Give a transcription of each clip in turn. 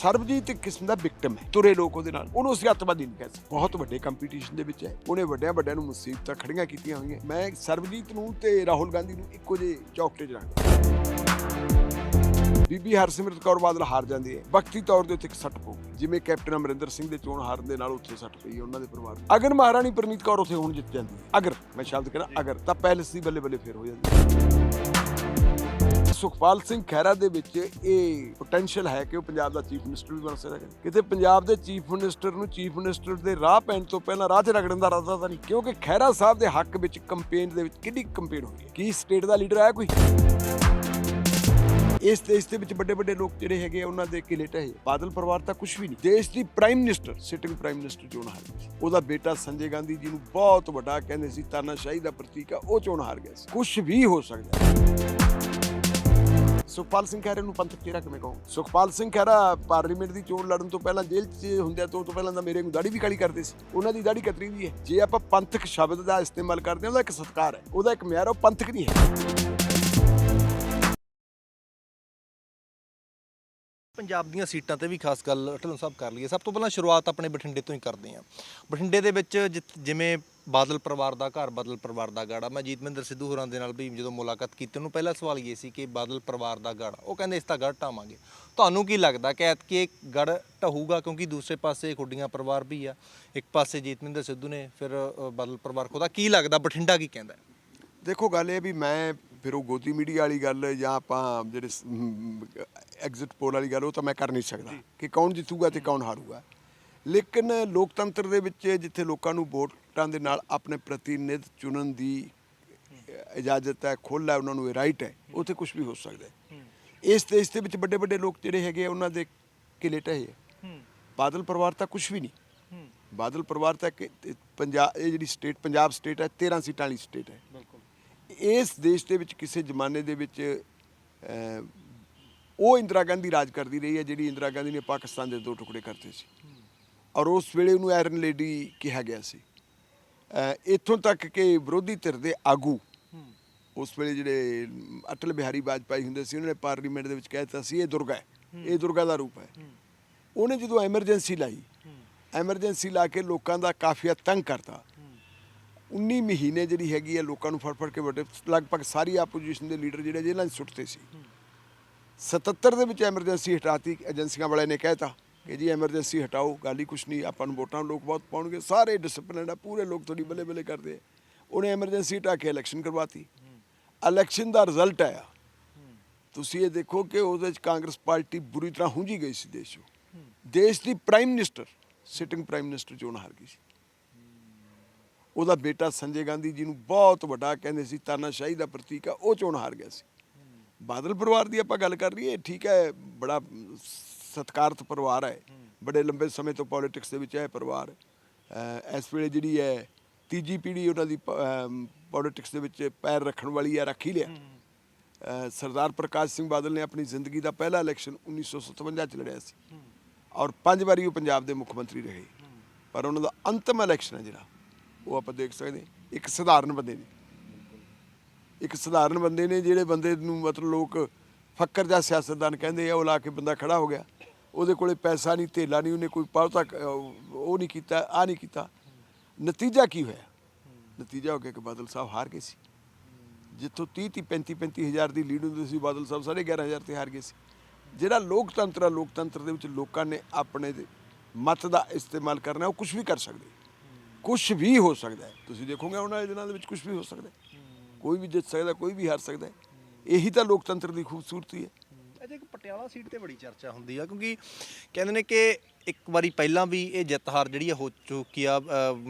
ਸਰਬਜੀਤ ਇੱਕ ਕਿਸਮ ਦਾ ਵਿਕਟਮ ਹੈ। ਤੁਰੇ ਲੋਕ ਉਹਦੇ ਨਾਲ। ਉਹਨੂੰ ਅਸੀਂ ਅੱਤਵਾਦੀ ਨਹੀਂ ਕਹਿ ਸਕਦੇ। ਬਹੁਤ ਵੱਡੇ ਕੰਪੀਟੀਸ਼ਨ ਦੇ ਵਿੱਚ ਹੈ। ਉਹਨੇ ਵੱਡਿਆਂ ਵੱਡਿਆਂ ਨੂੰ ਮੁਸੀਬਤਾਂ ਖੜੀਆਂ ਕੀਤੀਆਂ ਹੋਈਆਂ। ਮੈਂ ਸਰਬਜੀਤ ਨੂੰ ਤੇ ਰਾਹੁਲ ਗਾਂਧੀ ਨੂੰ ਇੱਕੋ ਜਿਹੇ ਚੌਕਟੇ 'ਚ ਰੱਖਦਾ ਬੀਬੀ ਹਰਸਿਮਰਤ ਕੌਰ ਬਾਦਲ ਹਾਰ ਜਾਂਦੀ ਹੈ। ਵਕਤੀ ਤੌਰ ਦੇ ਉੱਤੇ ਇੱਕ ਸੱਟ ਪਊਗੀ। ਜਿਵੇਂ ਕੈਪਟਨ ਅਮਰਿੰਦਰ ਸਿੰਘ ਦੇ ਚੋਣ ਹਾਰਨ ਦੇ ਨਾਲ ਉੱਥੇ ਸੱਟ ਪਈ ਉਹਨਾਂ ਦੇ ਪਰਿਵਾਰ ਅਗਰ ਮਹਾਰਾਣੀ ਪ੍ਰਨੀਤ ਕੌਰ ਉੱਥੇ ਹੁਣ ਜਿੱਤ ਜਾਂਦੀ ਅਗਰ ਮੈਂ ਸ਼ਬਦ ਕਹਿੰਦਾ ਅਗਰ ਤਾਂ ਪੈਲਸ ਦੀ ਬੱਲੇ ਬੱਲੇ ਫੇਰ ਹੋ ਜਾਂਦੀ ਸੁਖਪਾਲ ਸਿੰਘ ਖਹਿਰਾ ਦੇ ਵਿੱਚ ਇਹ ਪੋਟੈਂਸ਼ੀਅਲ ਹੈ ਕਿ ਉਹ ਪੰਜਾਬ ਦਾ ਚੀਫ ਮਿਨਿਸਟਰ ਵੀ ਬਣ ਸਕਦਾ ਹੈ। ਕਿਤੇ ਪੰਜਾਬ ਦੇ ਚੀਫ ਮਿਨਿਸਟਰ ਨੂੰ ਚੀਫ ਮਿਨਿਸਟਰ ਦੇ ਰਾਹ ਪੈਣ ਤੋਂ ਪਹਿਲਾਂ ਰਾਹ 'ਚ ਰਗੜਨ ਦਾ ਇਰਾਦਾ ਤਾਂ ਨਹੀਂ ਕਿਉਂਕਿ ਖਹਿਰਾ ਸਾਹਿਬ ਦੇ ਹੱਕ ਵਿੱਚ ਕੰਪੇਨ ਦੇ ਵਿੱਚ ਕਿੰਨੀ ਕੰਪੇਨ ਹੋਈ ਹੈ? ਕੀ ਸਟੇਟ ਦਾ ਲੀਡਰ ਆਇਆ ਕੋਈ? ਇਸ ਦੇਸ਼ ਦੇ ਵਿੱਚ ਵੱਡੇ ਵੱਡੇ ਲੋਕ ਜਿਹੜੇ ਹੈਗੇ ਆ, ਉਹਨਾਂ ਦੇ ਕਿਲੇ ਢਹੇ ਬਾਦਲ ਪਰਿਵਾਰ ਤਾਂ ਕੁਝ ਵੀ ਨਹੀਂ। ਦੇਸ਼ ਦੀ prime minister sitting prime minister ਚੋਣ ਹਾਰ ਗਈ ਸੀ। ਉਹਦਾ ਬੇਟਾ ਸੰਜੇ ਗਾਂਧੀ ਜੀ ਨੂੰ ਬਹੁਤ ਵੱਡਾ ਕਹਿੰਦੇ ਸੀ ਤਾਨਾਸ਼ਾਹੀ ਦਾ ਪ੍ਰਤੀਕ ਆ ਉਹ ਚੋਣ ਹਾਰ ਗਿਆ ਸੀ। ਕੁਝ ਵੀ ਹੋ ਸਕਦਾ ਹੈ। ਸੁਖਪਾਲ ਸਿੰਘ ਖਹਿਰੇ ਨੂੰ ਪੰਥਕ ਚਿਹਰਾ ਕਿਵੇਂ ਕਹੋ ਸੁਖਪਾਲ ਸਿੰਘ ਖਹਿਰਾ ਪਾਰਲੀਮੈਂਟ ਦੀ ਚੋਣ ਲੜਨ ਤੋਂ ਪਹਿਲਾਂ ਜੇਲ੍ਹ 'ਚ ਹੁੰਦਿਆਂ ਤੋਂ ਉਹ ਤੋਂ ਪਹਿਲਾਂ ਤਾਂ ਮੇਰੇ ਨੂੰ ਦਾੜੀ ਵੀ ਕਾਲੀ ਕਰਦੇ ਸੀ। ਉਹਨਾਂ ਦੀ ਦਾੜੀ ਕਤਰੀ ਵੀ ਹੈ। ਜੇ ਆਪਾਂ ਪੰਥਕ ਸ਼ਬਦ ਦਾ ਇਸਤੇਮਾਲ ਕਰਦੇ ਹਾਂ, ਉਹਦਾ ਇੱਕ ਸਤਕਾਰ ਹੈ। ਉਹਦਾ ਇੱਕ ਮਿਆਰ ਉਹ ਪੰਥਕ ਨਹੀਂ ਹੈ। ਪੰਜਾਬ ਦੀਆਂ ਸੀਟਾਂ ਤੇ ਵੀ ਖਾਸ ਗੱਲ ਢਿੱਲੋਂ ਸਾਹਿਬ ਕਰ ਲਈਏ। ਸਭ ਤੋਂ ਪਹਿਲਾਂ ਸ਼ੁਰੂਆਤ ਆਪਣੇ ਬਠਿੰਡੇ ਤੋਂ ਹੀ ਕਰਦੇ ਹਾਂ। ਬਠਿੰਡੇ ਦੇ ਵਿੱਚ ਜਿੱਥ- ਜਿਵੇਂ ਬਾਦਲ ਪਰਿਵਾਰ ਦਾ ਘਰ ਬਾਦਲ ਪਰਿਵਾਰ ਦਾ ਗਾੜਾ। ਮੈਂ ਜੀਤਮਿੰਦਰ ਸਿੱਧੂ ਹੋਰਾਂ ਦੇ ਨਾਲ ਵੀ ਜਦੋਂ ਮੁਲਾਕਾਤ ਕੀਤੀ ਉਹਨੂੰ ਪਹਿਲਾ ਸਵਾਲ ਇਹ ਸੀ ਕਿ ਬਾਦਲ ਪਰਿਵਾਰ ਦਾ ਗੜ। ਉਹ ਕਹਿੰਦੇ ਇਸ ਦਾ ਗੜ ਢਾਵਾਂਗੇ। ਤੁਹਾਨੂੰ ਕੀ ਲੱਗਦਾ ਕਿ ਐਤਕੀ ਇਹ ਗੜ ਢਹੂਗਾ? ਕਿਉਂਕਿ ਦੂਸਰੇ ਪਾਸੇ ਖੁੱਡੀਆਂ ਪਰਿਵਾਰ ਵੀ ਆ। ਇੱਕ ਪਾਸੇ ਜੀਤਮਿੰਦਰ ਸਿੱਧੂ ਨੇ ਫਿਰ ਅ, ਬਾਦਲ ਪਰਿਵਾਰ ਖੁਦਾ ਕੀ ਲੱਗਦਾ? ਬਠਿੰਡਾ ਕੀ ਕਹਿੰਦਾ ਹੈ? ਦੇਖੋ ਗੱਲ ਇਹ ਵੀ ਮੈਂ ਫਿਰ ਉਹ ਗੋਦੀ ਮੀਡੀਆ ਵਾਲੀ ਗੱਲ ਜਾਂ ਆਪਾਂ ਜਿਹੜੇ ਐਗਜ਼ਿਟ ਪੋਲ ਵਾਲੀ ਗੱਲ ਉਹ ਤਾਂ ਮੈਂ ਕਰ ਨਹੀਂ ਸਕਦਾ। ਕਿ ਕੌਣ ਜਿੱਤੂਗਾ ਤੇ ਕੌਣ ਹਾਰੂਗਾ। ਲੇਕਿਨ ਲੋਕਤੰਤਰ ਦੇ ਵਿੱਚ ਜਿੱਥੇ ਲੋਕਾਂ ਨੂੰ ਵੋਟਾਂ ਦੇ ਨਾਲ ਆਪਣੇ ਪ੍ਰਤੀਨਿਧ ਚੁਣਨ ਦੀ ਇਜਾਜ਼ਤ ਹੈ ਖੁੱਲ੍ਹ ਹੈ ਉਹਨਾਂ ਨੂੰ ਇਹ ਰਾਈਟ ਹੈ ਉੱਥੇ ਕੁਝ ਵੀ ਹੋ ਸਕਦਾ ਹੈ। ਇਸ ਦੇਸ਼ ਦੇ ਵਿੱਚ ਵੱਡੇ ਵੱਡੇ ਲੋਕ ਜਿਹੜੇ ਹੈਗੇ ਉਹਨਾਂ ਦੇ ਕਿਲੇ ਢਹੇ ਹੈ। ਬਾਦਲ ਪਰਿਵਾਰ ਤਾਂ ਕੁਝ ਵੀ ਨਹੀਂ। ਬਾਦਲ ਪਰਿਵਾਰ ਤਾਂ ਪੰਜਾਬ ਇਹ ਜਿਹੜੀ ਸਟੇਟ ਪੰਜਾਬ ਸਟੇਟ ਹੈ 13 ਸੀਟਾਂ ਵਾਲੀ ਸਟੇਟ ਹੈ। ਇਸ ਦੇਸ਼ ਦੇ ਵਿੱਚ ਕਿਸੇ ਜ਼ਮਾਨੇ ਦੇ ਵਿੱਚ ਉਹ ਇੰਦਰਾ ਗਾਂਧੀ ਰਾਜ ਕਰਦੀ ਰਹੀ ਹੈ ਜਿਹੜੀ ਇੰਦਰਾ ਗਾਂਧੀ ਨੇ ਪਾਕਿਸਤਾਨ ਦੇ ਦੋ ਟੁਕੜੇ ਕਰਤੇ ਸੀ। ਔਰ ਉਸ ਵੇਲੇ ਉਹਨੂੰ ਆਇਰਨ ਲੇਡੀ ਕਿਹਾ ਗਿਆ ਸੀ। ਇੱਥੋਂ ਤੱਕ ਕਿ ਵਿਰੋਧੀ ਧਿਰ ਦੇ ਆਗੂ, ਉਸ ਵੇਲੇ ਜਿਹੜੇ ਅਟਲ ਬਿਹਾਰੀ ਵਾਜਪਾਈ ਹੁੰਦੇ ਸੀ, ਉਹਨਾਂ ਨੇ ਪਾਰਲੀਮੈਂਟ ਦੇ ਵਿੱਚ ਕਹਿ ਦਿੱਤਾ ਸੀ, ਇਹ ਦੁਰਗਾ ਹੈ। ਇਹ ਦੁਰਗਾ ਦਾ ਰੂਪ ਹੈ। ਉਹਨੇ ਜਦੋਂ ਐਮਰਜੈਂਸੀ ਲਾਈ, ਐਮਰਜੈਂਸੀ ਲਾ ਕੇ ਲੋਕਾਂ ਦਾ ਕਾਫੀਆ ਤੰਗ ਕਰਤਾ 19 ਮਹੀਨੇ ਜਿਹੜੀ ਹੈਗੀ ਹੈ ਲੋਕਾਂ ਨੂੰ ਫੜ ਫੜ ਕੇ ਵੱਡੇ ਲਗਭਗ ਸਾਰੀ ਆਪੋਜੀਸ਼ਨ ਦੇ ਲੀਡਰ ਜਿਹੜੇ ਜੇਲ੍ਹਾਂ 'ਚ ਸੁੱਟਦੇ ਸੀ। 77 ਦੇ ਵਿੱਚ ਐਮਰਜੈਂਸੀ ਹਟਾਤੀ ਏਜੰਸੀਆਂ ਵਾਲਿਆਂ ਨੇ ਕਹਿਤਾ ਕਿ ਜੀ ਐਮਰਜੈਂਸੀ ਹਟਾਓ ਗੱਲ ਹੀ ਕੁਛ ਨਹੀਂ ਆਪਾਂ ਨੂੰ ਵੋਟਾਂ ਲੋਕ ਬਹੁਤ ਪਾਉਣਗੇ ਸਾਰੇ ਡਿਸਪਲਿਨਡ ਆ ਪੂਰੇ ਲੋਕ ਤੁਹਾਡੀ ਬੱਲੇ ਬੱਲੇ ਕਰਦੇ ਉਹਨੇ ਐਮਰਜੈਂਸੀ ਹਟਾ ਕੇ ਇਲੈਕਸ਼ਨ ਕਰਵਾਤੀ। ਇਲੈਕਸ਼ਨ ਦਾ ਰਿਜ਼ਲਟ ਆਇਆ। ਤੁਸੀਂ ਇਹ ਦੇਖੋ ਕਿ ਉਹਦੇ ਚ ਕਾਂਗਰਸ ਪਾਰਟੀ ਬੁਰੀ ਤਰ੍ਹਾਂ ਹੁੰਜੀ ਗਈ ਸੀ ਦੇਸ਼ 'ਚੋਂ ਦੇਸ਼ ਦੀ prime minister sitting prime minister ਚੋਣ ਹਾਰ ਗਈ ਸੀ। ਉਹਦਾ ਬੇਟਾ ਸੰਜੇ ਗਾਂਧੀ ਜੀ ਨੂੰ ਬਹੁਤ ਵੱਡਾ ਕਹਿੰਦੇ ਸੀ, ਤਾਨਾਸ਼ਾਹੀ ਦਾ ਪ੍ਰਤੀਕ ਆ, ਉਹ ਚੋਣ ਹਾਰ ਗਿਆ ਸੀ। ਬਾਦਲ ਪਰਿਵਾਰ ਦੀ ਆਪਾਂ ਗੱਲ ਕਰ ਲਈਏ, ਠੀਕ ਹੈ, ਬੜਾ ਸਤਿਕਾਰਤ ਪਰਿਵਾਰ ਹੈ। ਬੜੇ ਲੰਬੇ ਸਮੇਂ ਤੋਂ ਪੋਲਿਟਿਕਸ ਦੇ ਵਿੱਚ ਹੈ। ਪਰਿਵਾਰ ਇਸ ਵੇਲੇ ਜਿਹੜੀ ਹੈ, ਤੀਜੀ ਪੀੜ੍ਹੀ ਉਹਨਾਂ ਦੀ ਪੋਲਿਟਿਕਸ ਦੇ ਵਿੱਚ ਪੈਰ ਰੱਖਣ ਵਾਲੀ ਹੈ, ਰੱਖ ਹੀ ਲਿਆ। ਸਰਦਾਰ ਪ੍ਰਕਾਸ਼ ਸਿੰਘ ਬਾਦਲ ਨੇ ਆਪਣੀ ਜ਼ਿੰਦਗੀ ਦਾ ਪਹਿਲਾ ਇਲੈਕਸ਼ਨ 1957 ਚ ਲੜਿਆ ਸੀ। ਔਰ ਪੰਜ ਵਾਰੀ ਉਹ ਪੰਜਾਬ ਦੇ ਮੁੱਖ ਮੰਤਰੀ ਰਹੇ। ਪਰ ਉਹਨਾਂ ਦਾ ਅੰਤਮ ਇਲੈਕਸ਼ਨ ਹੈ ਜਿਹੜਾ। ਉਹ ਆਪਾਂ ਦੇਖ ਸਕਦੇ ਇੱਕ ਸਧਾਰਨ ਬੰਦੇ ਨੇ। ਇੱਕ ਸਧਾਰਨ ਬੰਦੇ ਨੇ ਜਿਹੜੇ ਬੰਦੇ ਨੂੰ ਮਤਲਬ ਲੋਕ ਫੱਕਰ ਜਾਂ ਸਿਆਸਤਦਾਨ ਕਹਿੰਦੇ ਆ, ਉਹ ਲਾ ਕੇ ਬੰਦਾ ਖੜਾ ਹੋ ਗਿਆ। ਉਹਦੇ ਕੋਲੇ ਪੈਸਾ ਨਹੀਂ, ਧੇਲਾ ਨਹੀਂ, ਉਹਨੇ ਕੋਈ ਬਹੁਤਾ ਉਹ ਨਹੀਂ ਕੀਤਾ ਆ ਨਹੀਂ ਕੀਤਾ। ਨਤੀਜਾ ਕੀ ਹੋਇਆ? ਨਤੀਜਾ ਹੋ ਗਿਆ ਕਿ ਬਾਦਲ ਸਾਹਿਬ ਹਾਰ ਗਏ ਸੀ। ਜਿੱਥੋਂ 30 30 35 35 ਹਜ਼ਾਰ ਦੀ ਲੀਡ ਹੁੰਦੀ ਸੀ, ਬਾਦਲ ਸਾਹਿਬ ਸਾਢੇ 11 ਹਜ਼ਾਰ ਤੇ ਹਾਰ ਗਏ ਸੀ। ਜਿਹੜਾ ਲੋਕਤੰਤਰ ਆ, ਲੋਕਤੰਤਰ ਦੇ ਵਿੱਚ ਲੋਕਾਂ ਨੇ ਆਪਣੇ ਮਤ ਦਾ ਇਸਤੇਮਾਲ ਕਰਨਾ, ਉਹ ਕੁਝ ਵੀ ਕਰ ਸਕਦੇ। ਕੁਝ ਵੀ ਹੋ ਸਕਦਾ ਤੁਸੀਂ ਦੇਖੋਗੇ ਉਹਨਾਂ ਵਾਲੇ ਦਿਨਾਂ ਦੇ ਵਿੱਚ ਕੁਝ ਵੀ ਹੋ ਸਕਦਾ ਕੋਈ ਵੀ ਜਿੱਤ ਸਕਦਾ, ਕੋਈ ਵੀ ਹਾਰ ਸਕਦਾ ਇਹੀ ਤਾਂ ਲੋਕਤੰਤਰ ਦੀ ਖੂਬਸੂਰਤੀ ਹੈ। ਅਜੇ ਇੱਕ ਪਟਿਆਲਾ ਸੀਟ ਤੇ ਬੜੀ ਚਰਚਾ ਹੁੰਦੀ ਆ ਕਿਉਂਕਿ ਕਹਿੰਦੇ ਨੇ ਕਿ ਇੱਕ ਵਾਰੀ ਪਹਿਲਾਂ ਵੀ ਇਹ ਜਿੱਤ ਹਾਰ ਜਿਹੜੀ ਆ ਹੋ ਚੁੱਕੀ ਆ ਅ,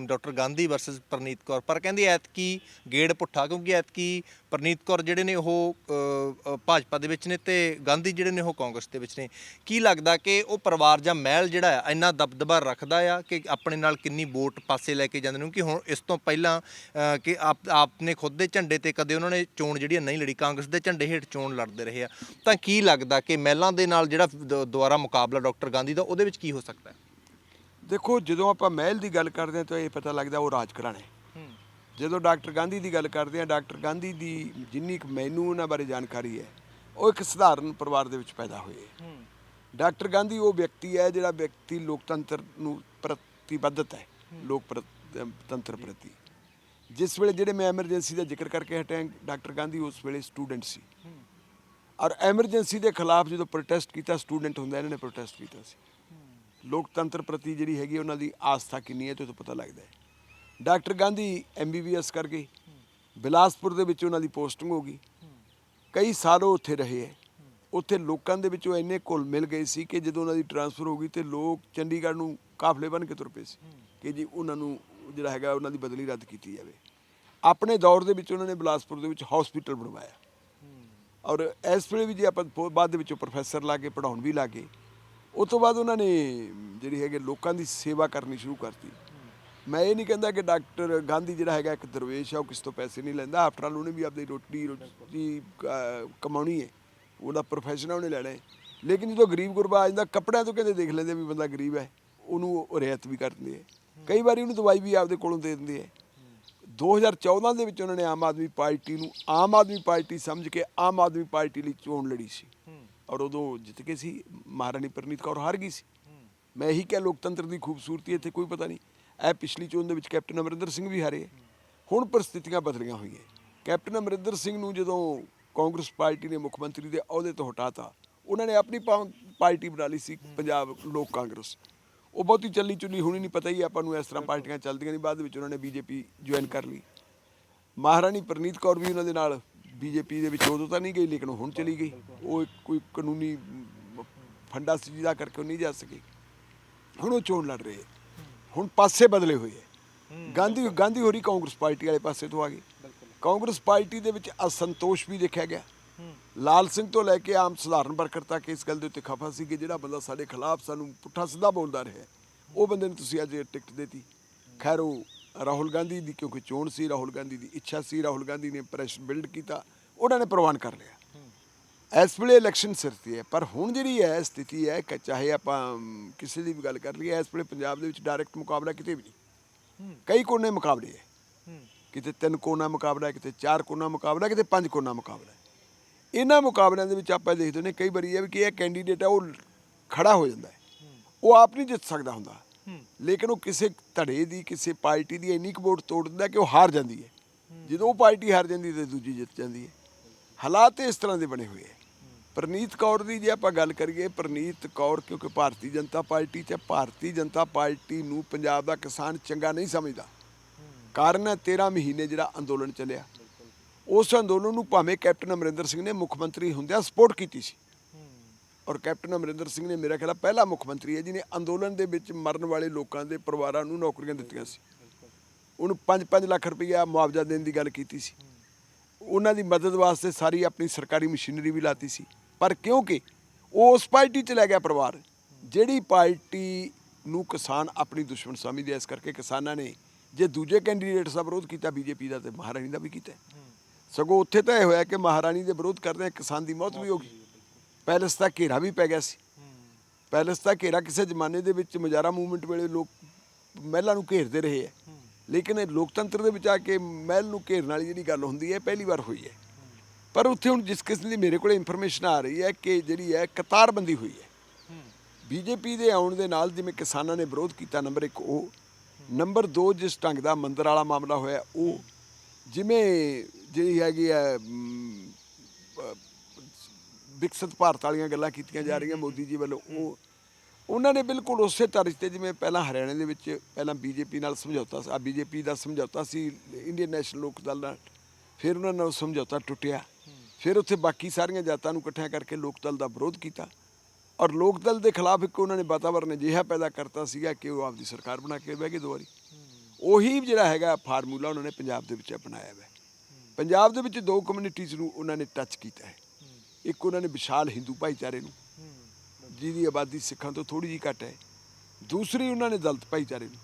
ਡਾਕਟਰ ਗਾਂਧੀ ਵਰਸਸ ਪ੍ਰਨੀਤ ਕੌਰ। ਪਰ ਕਹਿੰਦੇ ਐਤਕੀ ਗੇੜ ਪੁੱਠਾ ਕਿਉਂਕਿ ਐਤਕੀ ਪ੍ਰਨੀਤ ਕੌਰ ਜਿਹੜੇ ਨੇ ਉਹ ਅ, ਅ, ਭਾਜਪਾ ਦੇ ਵਿੱਚ ਨੇ ਤੇ ਗਾਂਧੀ ਜਿਹੜੇ ਨੇ ਉਹ ਕਾਂਗਰਸ ਦੇ ਵਿੱਚ ਨੇ। ਕੀ ਲੱਗਦਾ ਕਿ ਉਹ ਪਰਿਵਾਰ ਜਾਂ ਮਹਿਲ ਜਿਹੜਾ ਆ ਇੰਨਾ ਦਬਦਬਾ ਰੱਖਦਾ ਆ ਕਿ ਆਪਣੇ ਨਾਲ ਕਿੰਨੀ ਵੋਟ ਪਾਸੇ ਲੈ ਕੇ ਜਾਂਦੇ ਨੇ? ਕਿ ਹੁਣ ਇਸ ਤੋਂ ਪਹਿਲਾਂ ਅ, ਕਿ ਆਪ ਆਪਨੇ ਖੁਦ ਦੇ ਝੰਡੇ ਤੇ ਕਦੇ ਉਹਨਾਂ ਨੇ ਚੋਣ ਜਿਹੜੀ ਆ ਨਹੀਂ ਲੜੀ ਕਾਂਗਰਸ ਦੇ ਝੰਡੇ ਹੇਠ ਚੋਣ ਲੜਦੇ ਰਹੇ ਆ। ਤਾਂ ਕੀ ਲੱਗਦਾ ਕਿ ਮਹਿਲਾਂ ਦੇ ਨਾਲ ਜਿਹੜਾ ਦ- ਦੁਬਾਰਾ ਮੁਕਾਬਲਾ ਡਾਕਟਰ ਗਾਂਧੀ ਦਾ ਉਹਦੇ ਵਿੱਚ ਕੀ ਹੋ ਸਕਦਾ ਹੈ? ਦੇਖੋ ਜਦੋਂ ਆਪਾਂ ਮਹਿਲ ਦੀ ਗੱਲ ਕਰਦੇ ਹਾਂ ਤਾਂ ਇਹ ਪਤਾ ਲੱਗਦਾ ਉਹ ਰਾਜ ਘਰਾਣੇ ਜਦੋਂ ਡਾਕਟਰ ਗਾਂਧੀ ਦੀ ਗੱਲ ਕਰਦੇ ਹਾਂ ਡਾਕਟਰ ਗਾਂਧੀ ਦੀ ਜਿੰਨੀ ਕੁ ਮੈਨੂੰ ਉਹਨਾਂ ਬਾਰੇ ਜਾਣਕਾਰੀ ਹੈ ਉਹ ਇੱਕ ਸਧਾਰਨ ਪਰਿਵਾਰ ਦੇ ਵਿੱਚ ਪੈਦਾ ਹੋਏ ਡਾਕਟਰ ਗਾਂਧੀ ਉਹ ਵਿਅਕਤੀ ਹੈ ਜਿਹੜਾ ਵਿਅਕਤੀ ਲੋਕਤੰਤਰ ਨੂੰ ਪ੍ਰਤੀਬੱਧਤ ਹੈ। ਲੋਕ ਪ੍ਰਤ- ਤੰਤਰ ਪ੍ਰਤੀ। ਜਿਸ ਵੇਲੇ ਜਿਹੜੇ ਮੈਂ ਐਮਰਜੈਂਸੀ ਦਾ ਜ਼ਿਕਰ ਕਰਕੇ ਹਟਿਆ ਡਾਕਟਰ ਗਾਂਧੀ ਉਸ ਵੇਲੇ ਸਟੂਡੈਂਟ ਸੀ। ਔਰ ਐਮਰਜੈਂਸੀ ਦੇ ਖਿਲਾਫ ਜਦੋਂ ਪ੍ਰੋਟੈਸਟ ਕੀਤਾ ਸਟੂਡੈਂਟ ਹੁੰਦਾ ਇਹਨਾਂ ਨੇ ਪ੍ਰੋਟੈਸਟ ਕੀਤਾ ਸੀ। ਲੋਕਤੰਤਰ ਪ੍ਰਤੀ ਜਿਹੜੀ ਹੈਗੀ ਉਹਨਾਂ ਦੀ ਆਸਥਾ ਕਿੰਨੀ ਹੈ ਤੇ ਉਹ ਤੋਂ ਪਤਾ ਲੱਗਦਾ ਹੈ। ਡਾਕਟਰ ਗਾਂਧੀ ਐਮਬੀਬੀਐਸ ਕਰ ਗਏ ਬਿਲਾਸਪੁਰ ਦੇ ਵਿੱਚ ਉਹਨਾਂ ਦੀ ਪੋਸਟਿੰਗ ਹੋ ਗਈ। ਕਈ ਸਾਲ ਉਹ ਉੱਥੇ ਰਹੇ ਹੈ। ਉੱਥੇ ਲੋਕਾਂ ਦੇ ਵਿੱਚ ਉਹ ਇੰਨੇ ਘੁਲ ਮਿਲ ਗਏ ਸੀ ਕਿ ਜਦੋਂ ਉਹਨਾਂ ਦੀ ਟਰਾਂਸਫਰ ਹੋ ਗਈ ਤੇ ਲੋਕ ਚੰਡੀਗੜ੍ਹ ਨੂੰ ਕਾਫਲੇ ਬਣ ਕੇ ਤੁਰ ਪਏ ਸੀ ਕਿ ਜੀ ਉਹਨਾਂ ਨੂੰ ਜਿਹੜਾ ਹੈਗਾ ਉਹਨਾਂ ਦੀ ਬਦਲੀ ਰੱਦ ਕੀਤੀ ਜਾਵੇ। ਆਪਣੇ ਦੌਰ ਦੇ ਵਿੱਚ ਉਹਨਾਂ ਨੇ ਬਿਲਾਸਪੁਰ ਦੇ ਵਿੱਚ ਹਸਪੀਟਲ ਬਣਵਾਇਆ। ਔਰ ਇਸ ਵੇਲੇ ਵੀ ਜੇ ਆਪਾਂ ਬਾਅਦ ਦੇ ਵਿੱਚੋਂ ਪ੍ਰੋਫੈਸਰ ਲਾ ਕੇ ਪੜਾਉਣ ਵੀ ਲੱਗੇ ਉਸ ਤੋਂ ਬਾਅਦ ਉਹਨਾਂ ਨੇ ਜਿਹੜੀ ਹੈਗੇ ਲੋਕਾਂ ਦੀ ਸੇਵਾ ਕਰਨੀ ਸ਼ੁਰੂ ਕਰਤੀ। ਮੈਂ ਇਹ ਨਹੀਂ ਕਹਿੰਦਾ ਕਿ ਡਾਕਟਰ ਗਾਂਧੀ ਜਿਹੜਾ ਹੈਗਾ ਇੱਕ ਦਰਵੇਸ਼ ਆ, ਉਹ ਕਿਸ ਤੋਂ ਪੈਸੇ ਨਹੀਂ ਲੈਂਦਾ। ਆਫਟਰ ਆਲ ਉਹਨੇ ਵੀ ਆਪਣੀ ਰੋਟੀ ਰੋਜ਼ੀ ਕਮਾਉਣੀ ਹੈ। ਉਹਦਾ ਪ੍ਰੋਫੈਸ਼ਨ ਉਹਨੇ ਲੈਣਾ ਹੈ। ਲੇਕਿਨ ਜਦੋਂ ਗਰੀਬ ਗੁਰਬਾ ਆ ਜਾਂਦਾ, ਕੱਪੜਿਆਂ ਤੋਂ ਕਹਿੰਦੇ ਦੇਖ ਲੈਂਦੇ ਵੀ ਬੰਦਾ ਗਰੀਬ ਹੈ। ਉਹਨੂੰ ਰਿਆਇਤ ਵੀ ਕਰ ਦਿੰਦੇ ਹੈ ਕਈ ਵਾਰੀ ਉਹਨੂੰ ਦਵਾਈ ਵੀ ਆਪਦੇ ਕੋਲੋਂ ਦੇ ਦਿੰਦੇ ਹੈ 2014 ਦੇ ਵਿੱਚ ਉਹਨਾਂ ਨੇ ਆਮ ਆਦਮੀ ਪਾਰਟੀ ਨੂੰ ਆਮ ਆਦਮੀ ਪਾਰਟੀ ਸਮਝ ਕੇ ਆਮ ਆਦਮੀ ਪਾਰਟੀ ਲਈ ਚੋਣ ਲੜੀ ਸੀ। ਔਰ ਉਦੋਂ ਜਿੱਤ ਕੇ ਸੀ ਮਹਾਰਾਣੀ ਪ੍ਰਨੀਤ ਕੌਰ ਹਾਰ ਗਈ ਸੀ। ਮੈਂ ਇਹੀ ਕਿਹਾ ਲੋਕਤੰਤਰ ਦੀ ਖੂਬਸੂਰਤੀ ਇੱਥੇ ਕੋਈ ਪਤਾ ਨਹੀਂ। ਇਹ ਪਿਛਲੀ ਚੋਣ ਦੇ ਵਿੱਚ ਕੈਪਟਨ ਅਮਰਿੰਦਰ ਸਿੰਘ ਵੀ ਹਾਰੇ। ਹੁਣ ਪਰਿਸਥਿਤੀਆਂ ਬਦਲੀਆਂ ਹੋਈਆਂ। ਕੈਪਟਨ ਅਮਰਿੰਦਰ ਸਿੰਘ ਨੂੰ ਜਦੋਂ ਕਾਂਗਰਸ ਪਾਰਟੀ ਨੇ ਮੁੱਖ ਮੰਤਰੀ ਦੇ ਅਹੁਦੇ ਤੋਂ ਹਟਾਤਾ ਉਹਨਾਂ ਨੇ ਆਪਣੀ ਪਾਰਟੀ ਬਣਾ ਲਈ ਸੀ ਪੰਜਾਬ ਲੋਕ ਕਾਂਗਰਸ। ਉਹ ਬਹੁਤੀ ਚੱਲੀ ਚੁੱਲੀ ਹੋਣੀ ਨਹੀਂ ਪਤਾ ਹੀ ਆਪਾਂ ਨੂੰ ਇਸ ਤਰ੍ਹਾਂ ਪਾਰਟੀਆਂ ਚੱਲਦੀਆਂ ਨਹੀਂ। ਬਾਅਦ ਵਿੱਚ ਉਹਨਾਂ ਨੇ ਬੀਜੇਪੀ ਜੁਆਇਨ ਕਰ ਲਈ। ਮਹਾਰਾਣੀ ਪ੍ਰਨੀਤ ਕੌਰ ਵੀ ਉਹਨਾਂ ਦੇ ਨਾਲ ਬੀਜੇਪੀ ਦੇ ਵਿੱਚ ਉਦੋਂ ਤਾਂ ਨਹੀਂ ਗਈ ਲੇਕਿਨ ਹੁਣ ਚਲੀ ਗਈ। ਉਹ ਕੋਈ ਕਾਨੂੰਨੀ ਫੰਡਾ ਸੀ ਜਿਹਦਾ ਕਰਕੇ ਉਹ ਨਹੀਂ ਜਾ ਸਕੀ। ਹੁਣ ਉਹ ਚੋਣ ਲੜ ਰਹੇ ਹੈ। ਹੁਣ ਪਾਸੇ ਬਦਲੇ ਹੋਏ ਹੈ। ਗਾਂਧੀ ਗਾਂਧੀ ਹੋਰੀ ਕਾਂਗਰਸ ਪਾਰਟੀ ਵਾਲੇ ਪਾਸੇ ਤੋਂ ਆ ਗਏ। ਕਾਂਗਰਸ ਪਾਰਟੀ ਦੇ ਵਿੱਚ ਅਸੰਤੋਸ਼ ਵੀ ਦੇਖਿਆ ਗਿਆ। ਲਾਲ ਸਿੰਘ ਤੋਂ ਲੈ ਕੇ ਆਮ ਸਧਾਰਨ ਵਰਕਰ ਤੱਕ ਇਸ ਗੱਲ ਦੇ ਉੱਤੇ ਖਫਾ ਸੀ ਕਿ ਜਿਹੜਾ ਬੰਦਾ ਸਾਡੇ ਖਿਲਾਫ ਸਾਨੂੰ ਪੁੱਠਾ ਸਿੱਧਾ ਬੋਲਦਾ ਰਿਹਾ ਉਹ ਬੰਦੇ ਨੂੰ ਤੁਸੀਂ ਅੱਜ ਟਿਕਟ ਦੇਤੀ। ਖੈਰ, ਉਹ ਰਾਹੁਲ ਗਾਂਧੀ ਦੀ ਕਿਉਂਕਿ ਚੋਣ ਸੀ, ਰਾਹੁਲ ਗਾਂਧੀ ਦੀ ਇੱਛਾ ਸੀ, ਰਾਹੁਲ ਗਾਂਧੀ ਨੇ ਪ੍ਰੈਸ਼ਰ ਬਿਲਡ ਕੀਤਾ, ਉਹਨਾਂ ਨੇ ਪ੍ਰਵਾਨ ਕਰ ਲਿਆ। ਇਸ ਵੇਲੇ ਇਲੈਕਸ਼ਨ ਸਿਰ ਤੇ ਹੈ, ਪਰ ਹੁਣ ਜਿਹੜੀ ਹੈ ਸਥਿਤੀ ਹੈ ਕਿ ਚਾਹੇ ਆਪਾਂ ਕਿਸੇ ਦੀ ਵੀ ਗੱਲ ਕਰ ਲਈਏ, ਇਸ ਵੇਲੇ ਪੰਜਾਬ ਦੇ ਵਿੱਚ ਡਾਇਰੈਕਟ ਮੁਕਾਬਲਾ ਕਿਤੇ ਵੀ ਨਹੀਂ। ਕਈ ਕੋਨੇ ਮੁਕਾਬਲੇ ਹੈ। ਕਿਤੇ ਤਿੰਨ ਕੋਨਾ ਮੁਕਾਬਲਾ, ਕਿਤੇ ਚਾਰ ਕੋਨਾ ਮੁਕਾਬਲਾ, ਕਿਤੇ ਪੰਜ ਕੋਨਾ ਮੁਕਾਬਲਾ ਇਹਨਾਂ ਮੁਕਾਬਲਿਆਂ ਦੇ ਵਿੱਚ ਆਪਾਂ ਦੇਖਦੇ ਨੇ ਕਈ ਵਾਰੀ ਇਹ ਵੀ ਕਿ ਇਹ ਕੈਂਡੀਡੇਟ ਹੈ ਉਹ ਖੜਾ ਹੋ ਜਾਂਦਾ ਹੈ। ਉਹ ਆਪ ਨਹੀਂ ਜਿੱਤ ਸਕਦਾ ਹੁੰਦਾ। ਲੇਕਿਨ ਉਹ ਕਿਸੇ ਧੜੇ ਦੀ ਕਿਸੇ ਪਾਰਟੀ ਦੀ ਇੰਨੀ ਕੁ ਵੋਟ ਤੋੜ ਦਿੰਦਾ ਕਿ ਉਹ ਹਾਰ ਜਾਂਦੀ ਹੈ। ਜਦੋਂ ਉਹ ਪਾਰਟੀ ਹਾਰ ਜਾਂਦੀ ਤੇ ਦੂਜੀ ਜਿੱਤ ਜਾਂਦੀ ਹੈ। ਹਾਲਾਤ ਇਸ ਤਰ੍ਹਾਂ ਦੇ ਬਣੇ ਹੋਏ ਹੈ। ਪ੍ਰਨੀਤ ਕੌਰ ਦੀ ਜੇ ਆਪਾਂ ਗੱਲ ਕਰੀਏ ਪ੍ਰਨੀਤ ਕੌਰ ਕਿਉਂਕਿ ਭਾਰਤੀ ਜਨਤਾ ਪਾਰਟੀ ਤੇ ਭਾਰਤੀ ਜਨਤਾ ਪਾਰਟੀ ਨੂੰ ਪੰਜਾਬ ਦਾ ਕਿਸਾਨ ਚੰਗਾ ਨਹੀਂ ਸਮਝਦਾ। ਕਾਰਨ ਹੈ 13 ਮਹੀਨੇ ਜਿਹੜਾ ਅੰਦੋਲਨ ਚੱਲਿਆ। ਉਸ ਅੰਦੋਲਨ ਨੂੰ ਭਾਵੇਂ ਕੈਪਟਨ ਅਮਰਿੰਦਰ ਸਿੰਘ ਨੇ ਮੁੱਖ ਮੰਤਰੀ ਹੁੰਦਿਆਂ ਸਪੋਰਟ ਕੀਤੀ ਸੀ। ਔਰ ਕੈਪਟਨ ਅਮਰਿੰਦਰ ਸਿੰਘ ਨੇ ਮੇਰਾ ਖਿਆਲ ਪਹਿਲਾ ਮੁੱਖ ਮੰਤਰੀ ਹੈ ਜਿਹਨੇ ਅੰਦੋਲਨ ਦੇ ਵਿੱਚ ਮਰਨ ਵਾਲੇ ਲੋਕਾਂ ਦੇ ਪਰਿਵਾਰਾਂ ਨੂੰ ਨੌਕਰੀਆਂ ਦਿੱਤੀਆਂ ਸੀ। ਉਹਨੂੰ 5-5 ਲੱਖ ਰੁਪਈਆ ਮੁਆਵਜ਼ਾ ਦੇਣ ਦੀ ਗੱਲ ਕੀਤੀ ਸੀ। ਉਹਨਾਂ ਦੀ ਮਦਦ ਵਾਸਤੇ ਸਾਰੀ ਆਪਣੀ ਸਰਕਾਰੀ ਮਸ਼ੀਨਰੀ ਵੀ ਲਾਤੀ ਸੀ। ਪਰ ਕਿਉਂਕਿ ਉਹ ਉਸ ਪਾਰਟੀ 'ਚ ਲੈ ਗਿਆ ਪਰਿਵਾਰ, ਜਿਹੜੀ ਪਾਰਟੀ ਨੂੰ ਕਿਸਾਨ ਆਪਣੀ ਦੁਸ਼ਮਣ ਸਮਝਦੇ ਇਸ ਕਰਕੇ ਕਿਸਾਨਾਂ ਨੇ ਜੇ ਦੂਜੇ ਕੈਂਡੀਡੇਟਸ ਦਾ ਵਿਰੋਧ ਕੀਤਾ, ਬੀਜੇਪੀ ਦਾ ਤੇ ਮਹਾਰਾਣੀ ਦਾ ਵੀ ਕੀਤਾ। ਸਗੋਂ ਉੱਥੇ ਤਾਂ ਇਹ ਹੋਇਆ ਕਿ ਮਹਾਰਾਣੀ ਦੇ ਵਿਰੋਧ ਕਰਦੇ ਕਿਸਾਨ ਦੀ ਮੌਤ ਵੀ ਹੋ ਗਈ। ਪੈਲਸ ਦਾ ਘੇਰਾ ਵੀ ਪੈ ਗਿਆ ਸੀ। ਪੈਲਸ ਦਾ ਘੇਰਾ ਕਿਸੇ ਜ਼ਮਾਨੇ ਦੇ ਵਿੱਚ ਮਜਾਰਾ ਮੂਵਮੈਂਟ ਵੇਲੇ ਲੋਕ ਮਹਿਲਾਂ ਨੂੰ ਘੇਰਦੇ ਰਹੇ ਹੈ ਲੇਕਿਨ ਇਹ ਲੋਕਤੰਤਰ ਦੇ ਵਿੱਚ ਆ ਕੇ ਮਹਿਲ ਨੂੰ ਘੇਰਨ ਵਾਲੀ ਜਿਹੜੀ ਗੱਲ ਹੁੰਦੀ ਹੈ ਪਹਿਲੀ ਵਾਰ ਹੋਈ ਹੈ। ਪਰ ਉੱਥੇ ਹੁਣ ਜਿਸ ਕਿਸਮ ਦੀ ਮੇਰੇ ਕੋਲ ਇਨਫੋਰਮੇਸ਼ਨ ਆ ਰਹੀ ਹੈ ਕਿ ਜਿਹੜੀ ਹੈ, ਕਤਾਰਬੰਦੀ ਹੋਈ ਹੈ। ਬੀਜੇਪੀ ਦੇ ਆਉਣ ਦੇ ਨਾਲ ਜਿਵੇਂ ਕਿਸਾਨਾਂ ਨੇ ਵਿਰੋਧ ਕੀਤਾ, ਨੰਬਰ 1 ਉਹ। ਨੰਬਰ 2 ਜਿਸ ਢੰਗ ਦਾ ਮੰਦਰ ਵਾਲਾ ਮਾਮਲਾ ਹੋਇਆ, ਉਹ ਜਿਵੇਂ ਜਿਹੜੀ ਹੈਗੀ ਹੈ ਮ, ਵਿਕਸਿਤ ਭਾਰਤ ਵਾਲੀਆਂ ਗੱਲਾਂ ਕੀਤੀਆਂ ਜਾ ਰਹੀਆਂ ਮੋਦੀ ਜੀ ਵੱਲੋਂ ਉਹ ਉਹਨਾਂ ਨੇ ਬਿਲਕੁਲ ਉਸੇ ਤਰ੍ਹਾਂ ਤੇ ਜਿਵੇਂ ਪਹਿਲਾਂ ਹਰਿਆਣੇ ਦੇ ਵਿੱਚ ਪਹਿਲਾਂ ਬੀਜੇਪੀ ਨਾਲ ਸਮਝੌਤਾ ਸੀ ਆ ਬੀਜੇਪੀ ਦਾ ਸਮਝੌਤਾ ਸੀ ਇੰਡੀਅਨ ਨੈਸ਼ਨਲ ਲੋਕ ਦਲ ਨਾਲ ਫਿਰ ਉਹਨਾਂ ਨਾਲ ਸਮਝੌਤਾ ਟੁੱਟਿਆ। ਫਿਰ ਉੱਥੇ ਬਾਕੀ ਸਾਰੀਆਂ ਜਾਤਾਂ ਨੂੰ ਇਕੱਠਿਆਂ ਕਰਕੇ ਲੋਕ ਦਲ ਦਾ ਵਿਰੋਧ ਕੀਤਾ। ਔਰ ਲੋਕ ਦਲ ਦੇ ਖਿਲਾਫ ਇੱਕ ਉਹਨਾਂ ਨੇ ਵਾਤਾਵਰਨ ਅਜਿਹਾ ਪੈਦਾ ਕਰਤਾ ਸੀਗਾ ਕਿ ਉਹ ਆਪਦੀ ਸਰਕਾਰ ਬਣਾ ਕੇ ਬਹਿ ਗਏ ਦੋ ਵਾਰੀ। ਉਹੀ ਜਿਹੜਾ ਹੈਗਾ ਫਾਰਮੂਲਾ ਉਹਨਾਂ ਨੇ ਪੰਜਾਬ ਦੇ ਵਿੱਚ ਅਪਣਾਇਆ ਹੈ ਪੰਜਾਬ ਦੇ ਵਿੱਚ ਦੋ ਕਮਿਊਨਿਟੀਜ਼ ਨੂੰ ਉਹਨਾਂ ਨੇ ਟੱਚ ਕੀਤਾ ਹੈ। ਇੱਕ ਉਹਨਾਂ ਨੇ ਵਿਸ਼ਾਲ ਹਿੰਦੂ ਭਾਈਚਾਰੇ ਨੂੰ, ਜਿਹਦੀ ਆਬਾਦੀ ਸਿੱਖਾਂ ਤੋਂ ਥੋੜੀ ਜਿਹੀ ਘੱਟ ਹੈ। ਦੂਸਰੀ ਉਹਨਾਂ ਨੇ ਦਲਤ ਭਾਈਚਾਰੇ ਨੂੰ,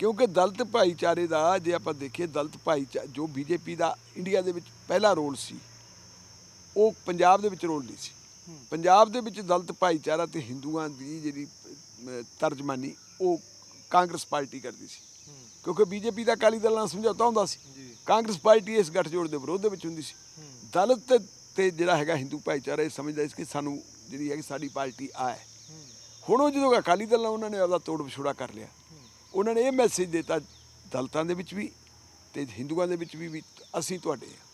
ਕਿਉਂਕਿ ਦਲਤ ਭਾਈਚਾਰੇ ਦਾ ਜੇ ਆਪਾਂ ਦੇਖੀਏ, ਦਲਤ ਭਾਈਚਾਰਾ ਜੋ ਬੀਜੇਪੀ ਦਾ ਇੰਡੀਆ ਦੇ ਵਿੱਚ ਪਹਿਲਾ ਰੋਲ ਸੀ, ਉਹ ਪੰਜਾਬ ਦੇ ਵਿੱਚ ਰੋਲ ਨਹੀਂ ਸੀ। ਪੰਜਾਬ ਦੇ ਵਿੱਚ ਦਲਤ ਭਾਈਚਾਰਾ ਤੇ ਹਿੰਦੂਆਂ ਦੀ ਜਿਹੜੀ ਤਰਜਮਾਨੀ, ਉਹ ਕਾਂਗਰਸ ਪਾਰਟੀ ਕਰਦੀ ਸੀ। ਕਿਉਂਕਿ ਬੀਜੇਪੀ ਦਾ ਅਕਾਲੀ ਦਲ ਨਾਲ ਸਮਝੌਤਾ ਹੁੰਦਾ ਸੀ। ਕਾਂਗਰਸ ਪਾਰਟੀ ਇਸ ਗੱਠਜੋੜ ਦੇ ਵਿਰੋਧ ਦੇ ਵਿੱਚ ਹੁੰਦੀ ਸੀ। ਦਲਿਤ ਤੇ- ਜਿਹੜਾ ਹੈਗਾ ਹਿੰਦੂ ਭਾਈਚਾਰਾ ਇਹ ਸਮਝਦਾ ਸੀ ਕਿ ਸਾਨੂੰ ਜਿਹੜੀ ਹੈਗੀ ਸਾਡੀ ਪਾਰਟੀ ਆ ਹੈ। ਹੁਣ ਉਹ ਜਦੋਂ ਅਕਾਲੀ ਦਲ ਨਾਲ ਉਹਨਾਂ ਨੇ ਆਪਦਾ ਤੋੜ ਵਿਛੋੜਾ ਕਰ ਲਿਆ ਉਹਨਾਂ ਨੇ ਇਹ ਮੈਸੇਜ ਦਿੱਤਾ ਦਲਤਾਂ ਦੇ ਵਿੱਚ ਵੀ ਤੇ ਹਿੰਦੂਆਂ ਦੇ ਵਿੱਚ ਵੀ ਵੀ ਅਸੀਂ ਤੁਹਾਡੇ ਆ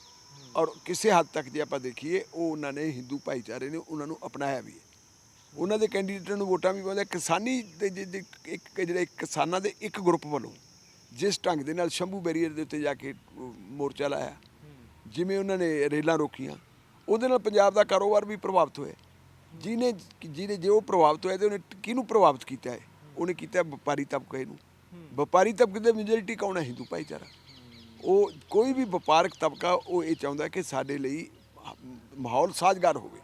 ਔਰ ਕਿਸੇ ਹੱਦ ਤੱਕ ਜੇ ਆਪਾਂ ਦੇਖੀਏ ਉਹ ਉਹਨਾਂ ਨੇ ਹਿੰਦੂ ਭਾਈਚਾਰੇ ਨੇ ਉਹਨਾਂ ਨੂੰ ਅਪਣਾਇਆ ਵੀ ਹੈ। ਉਹਨਾਂ ਦੇ ਕੈਂਡੀਡੇਟਾਂ ਨੂੰ ਵੋਟਾਂ ਵੀ ਪਾਉਂਦੇ ਕਿਸਾਨੀ ਦੇ ਜੇ- ਜੇ ਇੱਕ ਜਿਹੜੇ ਕਿਸਾਨਾਂ ਦੇ ਇੱਕ ਗਰੁੱਪ ਵੱਲੋਂ ਜਿਸ ਢੰਗ ਦੇ ਨਾਲ ਸ਼ੰਭੂ ਬੈਰੀਅਰ ਦੇ ਉੱਤੇ ਜਾ ਕੇ ਉਹ ਮੋਰਚਾ ਲਾਇਆ। ਜਿਵੇਂ ਉਹਨਾਂ ਨੇ ਰੇਲਾਂ ਰੋਕੀਆਂ, ਉਹਦੇ ਨਾਲ ਪੰਜਾਬ ਦਾ ਕਾਰੋਬਾਰ ਵੀ ਪ੍ਰਭਾਵਿਤ ਹੋਇਆ। ਜਿਹਨੇ ਜਿਹਨੇ ਜੇ ਉਹ ਪ੍ਰਭਾਵਿਤ ਹੋਇਆ ਤੇ ਉਹਨੇ ਕਿਹਨੂੰ ਪ੍ਰਭਾਵਿਤ ਕੀਤਾ ਹੈ? ਉਹਨੇ ਕੀਤਾ ਵਪਾਰੀ ਤਬਕੇ ਨੂੰ। ਵਪਾਰੀ ਤਬਕੇ ਦੇ ਮੈਜੋਰਿਟੀ ਕੌਣ ਹੈ? ਹਿੰਦੂ ਭਾਈਚਾਰਾ। ਉਹ ਕੋਈ ਵੀ ਵਪਾਰਕ ਤਬਕਾ ਉਹ ਇਹ ਚਾਹੁੰਦਾ ਕਿ ਸਾਡੇ ਲਈ ਮਾਹੌਲ ਸਾਜ਼ਗਾਰ ਹੋਵੇ।